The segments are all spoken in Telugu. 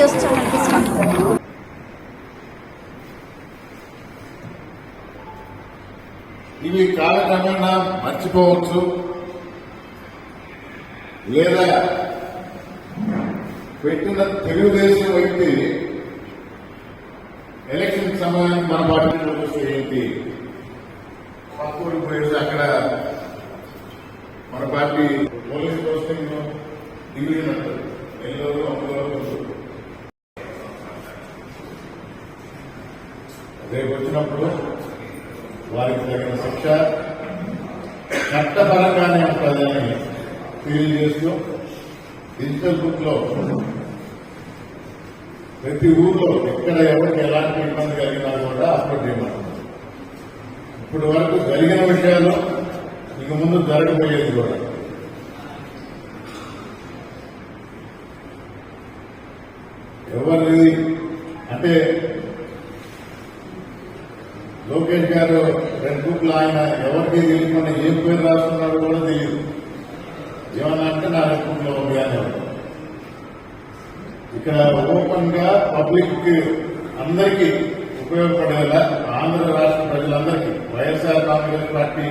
న్యూస్ ఛానల్కి స్వాగతం ఇవి కాలక్రమేణా మర్చిపోవచ్చు. లేదా పెట్టిన తెలుగుదేశం వ్యక్తి ఎలక్షన్ సమయానికి మన పార్టీలో వస్తే ఏంటి? పక్కూరు పోయేసి అక్కడ మన పార్టీ పోలీస్ పోస్టింగ్ డివిజన్ అంటారు ఎల్లూరు రేపు వచ్చినప్పుడు వారికి తగిన శిక్ష చట్టపరంగానే ఉంటుందని తెలియజేస్తూ డిజిటల్ బుక్లో ప్రతి ఊర్లో ఎక్కడ ఎవరికి ఎలాంటి ఇబ్బంది కలిగినా కూడా అప్లోడ్ చేయమంటున్నారు ఇప్పటి వరకు జరిగిన విషయాలు ఇక ముందు జరగబోయేది కూడా. ఎవరిది? అంటే లోకేష్ గారు రెండు బుక్లు ఆయన ఎవరికి తెలియకుండా ఏం పేరు రాస్తున్నాడో కూడా తెలియదు. ఏమన్నా అంటే నా రెండు బుక్లో ఉంది అని ఇక్కడ ఓపెన్గా పబ్లిక్ అందరికీ ఉపయోగపడేలా ఆంధ్ర రాష్ట్ర ప్రజలందరికీ వైఎస్ఆర్ కాంగ్రెస్ పార్టీ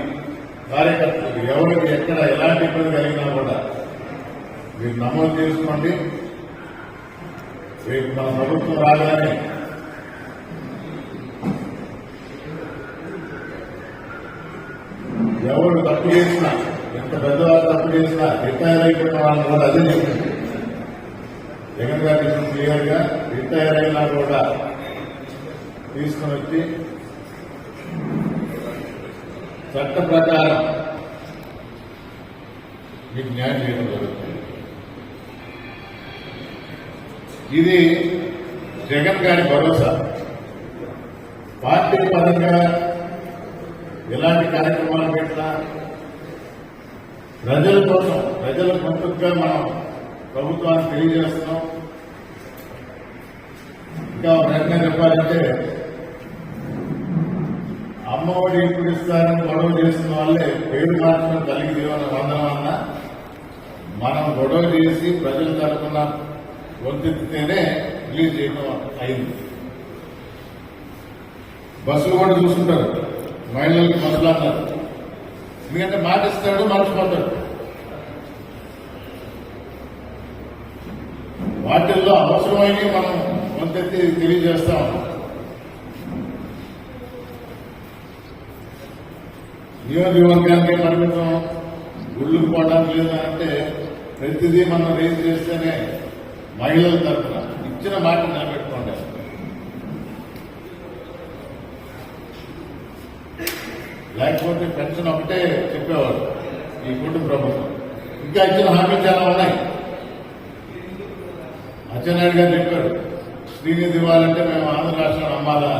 కార్యకర్తలకు ఎవరికి ఎక్కడ ఎలాంటి ఇబ్బంది కలిగినా కూడా మీరు నమోదు చేసుకోండి. రేపు మన ప్రభుత్వం రాగానే ఎవరు తప్పు చేసినా ఎంత పెద్దవారు తప్పు చేసినా రిటైర్ అయిపోయిన వాళ్ళని కూడా అదే చెప్తుంది జగన్ గారు చెప్పింది క్లియర్గా రిటైర్ అయినా కూడా తీసుకుని వచ్చి చట్ట ప్రకారం మీకు న్యాయం చేయడం జరుగుతుంది. ఇది జగన్ గారి భరోసా. పార్టీ పరంగా ఎలాంటి కార్యక్రమాలు పెట్టినా ప్రజల కోసం ప్రజల గొంతుగా మనం ప్రభుత్వాన్ని తెలియజేస్తున్నాం. ఇంకా ఒక చెప్పాలంటే అమ్మఒడి ఇప్పుడు ఇస్తారని గొడవ చేస్తున్న వాళ్ళే పేరు మార్చడం కలిగి జీవన వందనం అన్న మనం గొడవ చేసి ప్రజల తరఫున వంతెత్తితేనే రిలీజ్ చేయడం అయింది. బస్సులు కూడా చూసుకుంటారు మహిళలకు మొదలన్నారు ఎందుకంటే మాట ఇస్తాడు మర్చిపోతాడు వాటిల్లో అవసరమైన మనం కొంతెత్తి తెలియజేస్తాం నియోజకవర్గానికి పరిమితం గుళ్ళు పోవడానికి లేదా అంటే ప్రతిదీ మనం రేజ్ చేస్తేనే మహిళల తరఫున ఇచ్చిన మాట నిలబెట్టి లేకపోతే పెన్షన్ ఒకటే చెప్పేవారు. ఈ కూటమి ప్రభుత్వం. ఇంకా ఇచ్చిన హామీ చాలా ఉన్నాయి. అచ్చెన్నాయుడు గారు చెప్పారు శ్రీనిధి ఇవ్వాలంటే మేము ఆంధ్ర రాష్ట్రం అమ్మాలా?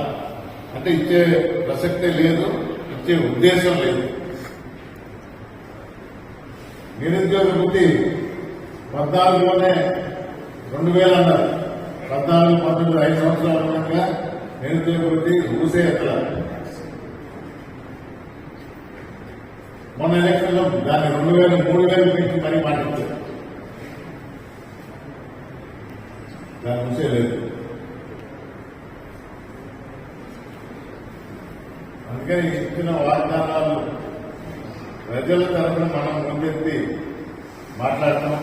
అంటే ఇచ్చే ప్రసక్తే లేదు ఇచ్చే ఉద్దేశం లేదు. నిరుద్యోగ వృత్తి పద్నాలుగులోనే రెండు వేలు అన్నారు. పద్నాలుగు పంతొమ్మిది ఐదు సంవత్సరాల ఉండగా నిరుద్యోగ వృత్తి ఊసే ఎట్లా మొన్న ఎలక్షన్లో దాన్ని రెండు వేలు మూడు వేలు పెంచి మరీ మాట్లాడుతుంది దాని ఊసే లేదు అందుకని ఇచ్చిన వాగ్దానాలు ప్రజల తరఫున మనం ముందెత్తి మాట్లాడటం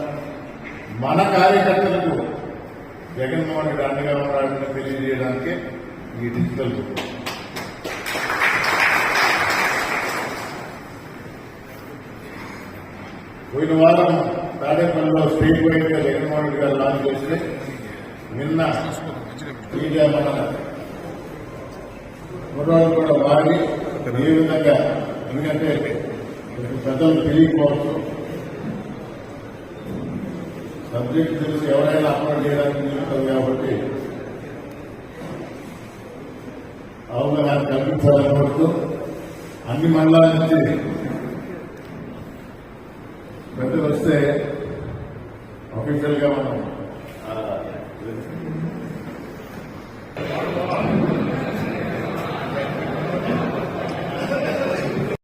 మన కార్యకర్తలకు జగన్మోహన్ రెడ్డి అండగా ఉన్నాడని తెలియజేయడానికి ఈ డిజిటల్ పోయిన వారం తాడేపల్లిలో స్టేట్ వైడ్గా జగన్మోహన్ రెడ్డి గారు లాంచ్ చేస్తే నిన్న మీడియా మన ఫోటోలు కూడా వాడి ఏ విధంగా ఎందుకంటే పెద్దలు తెలియకపోవచ్చు. సబ్జెక్ట్ తెలిసి ఎవరైనా అప్లోడ్ చేయడానికి వీలుంటుంది కాబట్టి అవును నాకు కల్పించాలనుకుంటూ అన్ని మండలాల నుంచి పొలిటికల్గా మనం